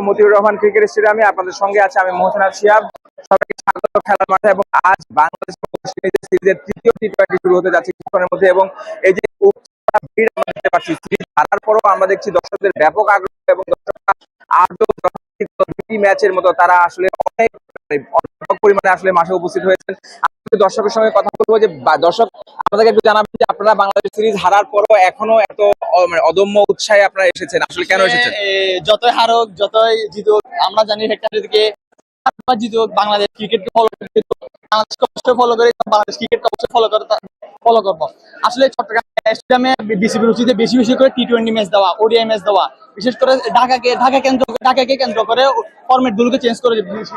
Motiur Rahman cricket স্টেডিয়ামে আপনাদের সঙ্গে আছে আমি মোহসেন সবাইকে স্বাগত খেলার মাঠে এবং আজ বাংলাদেশ সিরিজের তৃতীয় টি টোয়েন্টি শুরু হতে যাচ্ছে কিছুক্ষণের মধ্যে এবং এই যে ভিড় আমরা দেখতে পাচ্ছি, সিরিজ হারার পরও আমরা দেখছি দর্শকদের ব্যাপক আগ্রহ এবং দর্শকরা আজও ম্যাচের মতো তারা আসলে অনেক পরিমাণে আসলে মাঠে উপস্থিত হয়েছেন। দর্শকের সঙ্গে কথা বলব যে দর্শক আপনাদেরকে একটু জানাবেন যে আপনারা বাংলাদেশ সিরিজ হারার পরও এখনও এত মানে অদম্য উৎসাহে আপনারা এসেছেন। আসলে কেন এসেছেন? যতই হারুক যতই জিতুক আমরা জানি হার জিতুক বাংলাদেশ ক্রিকেট ফলো করে বাংলাদেশকে অবশ্যই ফলো করে বাংলাদেশ ক্রিকেটকে অবশ্যই ফলো করে ফলো করব। আসলে চট্টগ্রাম বিসিবির বেশি বেশি করে টি টোয়েন্টি ম্যাচ দেওয়া ওডিআই ম্যাচ দেওয়া। বিশেষ করে ঢাকাকে ঢাকা কেন্দ্র ঢাকাকে কেন্দ্র করে চেঞ্জ করে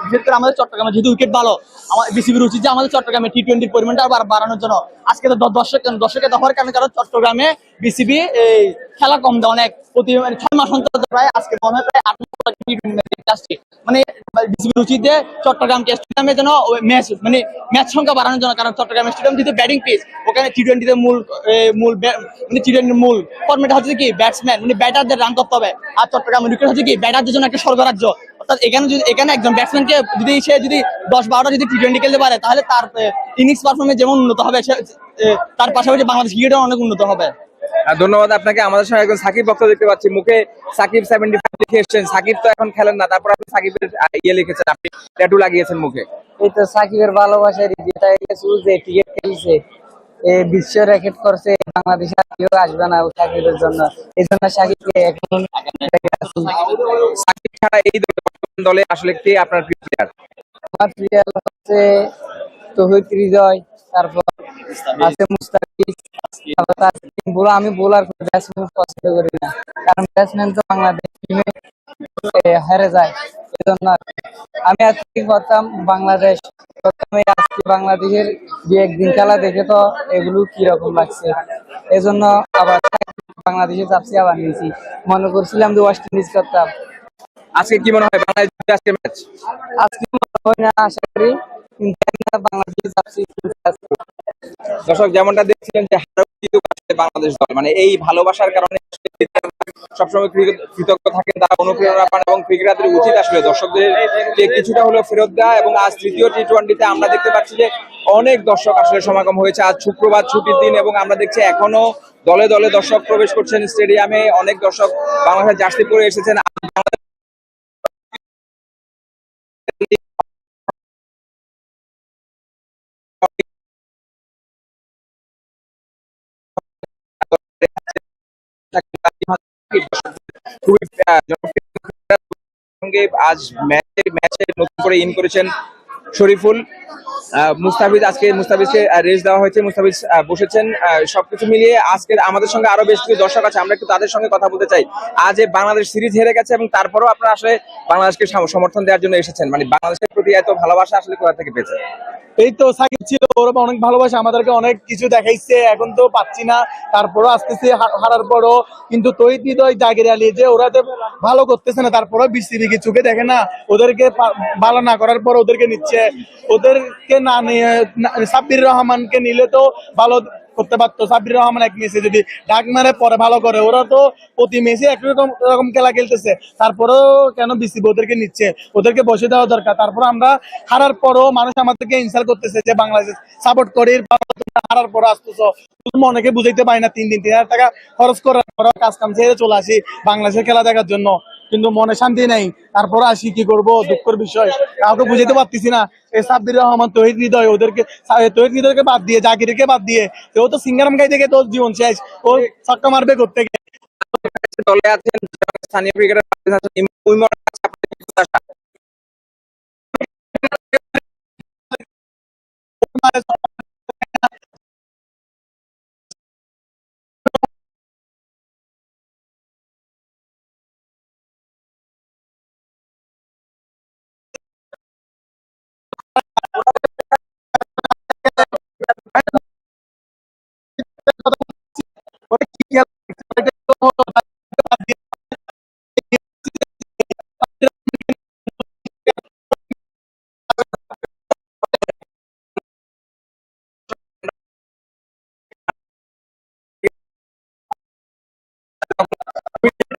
বিশেষ করে আমাদের চট্টগ্রামে যেহেতু উইকেট ভালো, আমার বিসিবির উচিত যে আমাদের চট্টগ্রামে টি টোয়েন্টির পরিমাণটা আবার বাড়ানোর জন্য। আজকে তো দর্শক হওয়ার কারণে কারণ চট্টগ্রামে বিসিবি খেলা কম দেওয়া অনেক। প্রতি মানে ছয় মাস অন্তর প্রায় আজকে মনে হয় প্রায় আট আসছে। মানে বিসিবির উচিত যে স্টেডিয়ামে যেন ম্যাচ মানে ম্যাচ সংখ্যা বাড়ানোর জন্য, কারণ চট্টগ্রাম স্টেডিয়াম যেহেতু ব্যাটিং পিচ ওখানে টি টোয়েন্টিতে মূল মূল মানে মূল ফর্মেট হচ্ছে কি ব্যাটসম্যান মানে ব্যাটারদের রান করতে হবে। আর চট্টগ্রাম উইকেট হচ্ছে কি ব্যাটারদের জন্য একটা স্বর্গরাজ্য। অর্থাৎ এখানে যদি এখানে একজন ব্যাটসম্যানকে যদি সে যদি দশ বারোটা যদি টি টোয়েন্টি খেলতে পারে তাহলে তার ইনিংস পারফরমেন্স যেমন উন্নত হবে সে তার পাশাপাশি বাংলাদেশ ক্রিকেটও অনেক উন্নত হবে। ধন্যবাদ আপনাকে। আমাদের সঙ্গে একজন সাকিব বক্তা দেখতে পাচ্ছি। মুখে সাকিব সেভেন্টি ফাইভ লিখে এসেছেন। সাকিব তো এখন খেলেন না তারপর আপনি সাকিবের ইয়ে লিখেছেন। আপনি ট্যাটু লাগিয়েছেন মুখে। এই তো সাকিবের ভালোবাসার ক্রিকেট খেলছে। বিশ্ব রেকর্ড করছে বাংলাদেশে আর কেউ আসবে না সাকিবের জন্য। এই জন্য সাকিবকে এখন সাকিব ছাড়া এই দলে আসলে কে আপনার প্রিয় প্লেয়ার আমার প্রিয় হচ্ছে তহিদ হৃদয় তারপর আছে মুস্তাফিজ আমি বোলার ব্যাটসম্যান পছন্দ করি না। কারণ ব্যাটসম্যান তো বাংলাদেশ টিমে হেরে যায়। এজন্য। আমি আজকে করতাম বাংলাদেশ আজকে বাংলাদেশের দু একদিন খেলা দেখে তো এগুলো কীরকম লাগছে? এজন্য আবার বাংলাদেশে চাপছি আবার নিয়েছি। মনে করছিলাম যে ওয়েস্ট ইন্ডিজ করতাম। আজকে কি মনে হয় বাংলাদেশ আজকে ম্যাচ আজকে মনে হয় না আশা করি বাংলাদেশে চাপছি দর্শক যেমনটা দেখছিলেন যে বাংলাদেশ দল। মানে এই ভালোবাসার কারণে সবসময় কৃতজ্ঞ থাকেন তারা অনুপ্রেরণা পান এবং ক্রিকেটারদের উচিত আসলে দর্শকদের কিছুটা হলেও ফেরত দেওয়া এবং আজ তৃতীয় টি টোয়েন্টিতে আমরা দেখতে পাচ্ছি যে অনেক দর্শক আসলে সমাগম হয়েছে। আজ শুক্রবার ছুটির দিন এবং আমরা দেখছি এখনও দলে দলে দর্শক প্রবেশ করছেন স্টেডিয়ামে। অনেক দর্শক বাংলাদেশের জার্সি পরে এসেছেন। খুবই সঙ্গে আজ ম্যাচের ম্যাচে নতুন করে ইন করেছেন শরীফুল। মুস্তাফিজ, আজকে মুস্তাফিজকে রেস দেওয়া হয়েছে, মুস্তাফিজ বসেছেন সবকিছু মিলিয়ে আজকে আমাদের সঙ্গে আরও বেশ কিছু দর্শক আছে, আমরা একটু তাদের সঙ্গে কথা বলতে চাই। আজ বাংলাদেশ সিরিজ হেরে গেছে এবং তারপরেও আপনারা আসলে বাংলাদেশকে সমর্থন দেওয়ার জন্য এসেছেন। মানে বাংলাদেশের প্রতি এত ভালোবাসা আসলে কোথা থেকে পেয়েছেন? এই তো সাকিব ছিল ওরা অনেক ভালোবাসে, আমাদেরকে অনেক কিছু দেখাইছে, এখন তো পাচ্ছি না। তারপরও আসতেছে হারার পরও। কিন্তু তৈরি হৃদয়, জাগির আলী, যে ওরা তো ভালো করতেছে না, তারপরও বিসিবি কি চোখে দেখে না। ওদেরকে ভালো না করার পর ওদেরকে নিচ্ছে। ওদেরকে না নিয়ে সাব্বির রহমানকে নিলে তো ভালো করতে পারতো। সাব্বির রহমান এক ম্যাচে যদি ডাক মারে, পরে ভালো করে। ওরা তো প্রতি ম্যাচে একরকম রকম খেলা খেলতেছে। তারপরেও কেন বিসিবি ওদেরকে নিচ্ছে? ওদেরকে বসে দেওয়া দরকার। তারপর আমরা হারার পরও মানুষ আমাদেরকে ইনসাল্ট করতেছে যে বাংলাদেশ সাপোর্ট করে হারার পর আসতেছো। তুমি অনেকে বুঝাইতে পারি না? তিন দিন, তিন হাজার টাকা খরচ করার পর কাজ কাম ছেড়ে চলে আসি বাংলাদেশের খেলা দেখার জন্য। কিন্তু মনে শান্তি নেই। তারপর আসি কি করব? দুঃখের বিষয়। কাউকে বুঝাইতে পারতেছি না। এই সাব্বির রহমান তহিদ হৃদয় ওদেরকে তহিদ হৃদয়কে বাদ দিয়ে জাকিরকে বাদ দিয়ে ও তো সিঙ্গারাম গাই থেকে তোর জীবন শেষ। ও ছক্কা মারবে করতে গিয়ে। দলে আছেন স্থানীয় ক্রিকেটার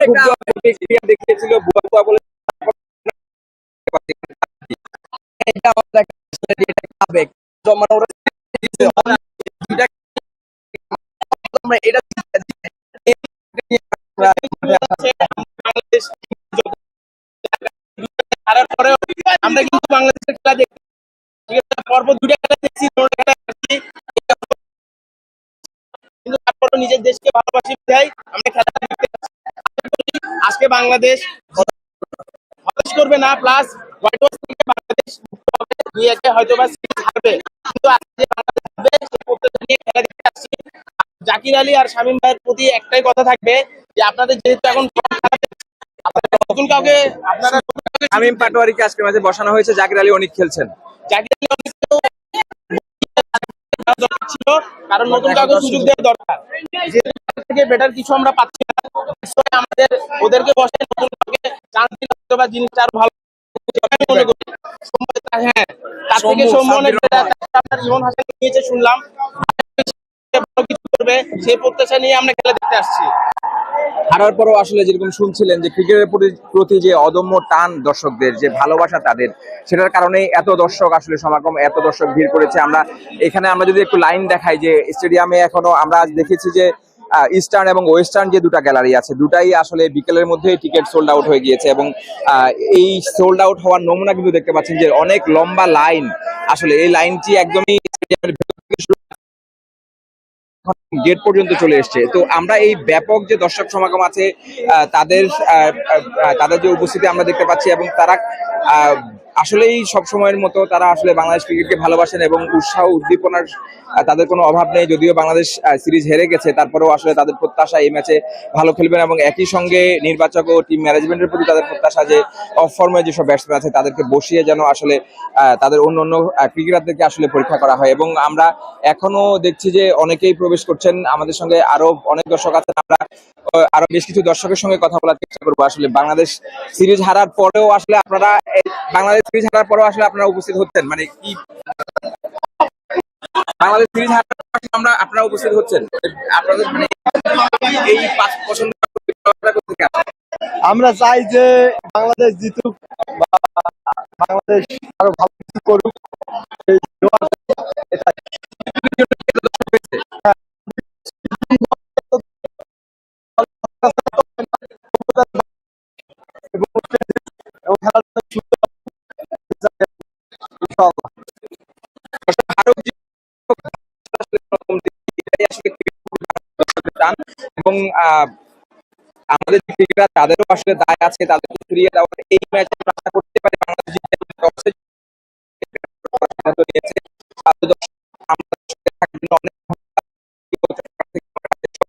মানে আমরা কিন্তু বাংলাদেশের খেলা দেখি। দুটা খেলা দেখছি তারপরে নিজের দেশকে ভালোবাসি আমরা খেলা আজকে বাংলাদেশ হতাশ করবে না প্লাস হোয়াইট ওয়াশ থেকে বাংলাদেশ মুক্ত হবে দুই একে হয়তো বা সিরিজ হারবে কিন্তু আজকে বাংলাদেশ হারবে নিয়ে খেলা দেখতে আসছি জাকির আলী আর শামীম ভাইয়ের প্রতি একটাই কথা থাকবে যে আপনাদের যেহেতু এখন নতুন কাউকে আপনারা পাটোয়ারিকে আজকের মাঝে বসানো হয়েছে জাকির আলী অনেক খেলছেন জাকির আলী দরকার ছিল কারণ নতুন কাউকে সুযোগ দেওয়ার দরকার থেকে বেটার কিছু আমরা পাচ্ছি না আমাদের ওদেরকে বসে নতুন কাউকে চান্স দিলে হয়তো বা জিনিসটা আরও ভালো মনে করি। হ্যাঁ তার থেকে আপনার ইমন হাসান নিয়েছে শুনলাম। কিছু করবে সেই প্রত্যাশা নিয়ে আমরা খেলা দেখতে আসছি। হারার পরও আসলে যেরকম শুনছিলেন যে ক্রিকেটের প্রতি- প্রতি যে অদম্য টান দর্শকদের যে ভালোবাসা তাদের সেটার কারণে এত দর্শক আসলে সমাগম এত দর্শক ভিড় করেছে। আমরা এখানে আমরা যদি একটু লাইন দেখাই যে স্টেডিয়ামে এখনও আমরা আজ দেখেছি যে ইস্টার্ন এবং ওয়েস্টার্ন যে দুটা গ্যালারি আছে, দুটাই আসলে বিকেলের মধ্যে টিকিট সোল্ড আউট হয়ে গিয়েছে এবং এই সোল্ড আউট হওয়ার নমুনা কিন্তু দেখতে পাচ্ছেন যে অনেক লম্বা লাইন আসলে এই লাইনটি একদমই গেট পর্যন্ত চলে এসছে। তো আমরা এই ব্যাপক যে দর্শক সমাগম আছে তাদের তাদের যে উপস্থিতি আমরা দেখতে পাচ্ছি এবং তারা আসলেই সব সময়ের মতো তারা আসলে বাংলাদেশ ক্রিকেটকে ভালোবাসেন এবং উৎসাহ, উদ্দীপনার তাদের কোনো অভাব নেই। যদিও বাংলাদেশ সিরিজ হেরে গেছে, তারপরেও আসলে তাদের প্রত্যাশা এই ম্যাচে ভালো খেলবেন এবং একই সঙ্গে নির্বাচক ও টিম ম্যানেজমেন্টের প্রতি তাদের প্রত্যাশা যে অফ ফর্মে যেসব ব্যাটসম্যান আছে, তাদেরকে বসিয়ে যেন আসলে তাদের অন্য অন্য ক্রিকেটারদেরকে আসলে পরীক্ষা করা হয়। এবং আমরা এখনও দেখছি যে অনেকেই প্রবেশ করছেন। আমাদের সঙ্গে আরও অনেক দর্শক আছেন। আমরা আরও বেশ কিছু দর্শকের সঙ্গে কথা বলার চেষ্টা করব। আসলে বাংলাদেশ সিরিজ হারার পরেও আসলে আপনারা বাংলাদেশ সিরিজ হারার পরেও আসলে আপনারা উপস্থিত হচ্ছেন। মানে কি বাংলাদেশ সিরিজ হারার আমরা, আপনারা উপস্থিত হচ্ছেন? আপনাদের মানে এই পছন্দ আমরা চাই যে বাংলাদেশ জিতুক বা বাংলাদেশ আরও ভালো কিছু করুক। চান এবং আমাদের ক্রিকেটার তাদেরও আসলে দায় আছে, তাদেরকে ফিরিয়ে দেওয়ার। এই ম্যাচ আশা করতে পারি বাংলাদেশ অনেক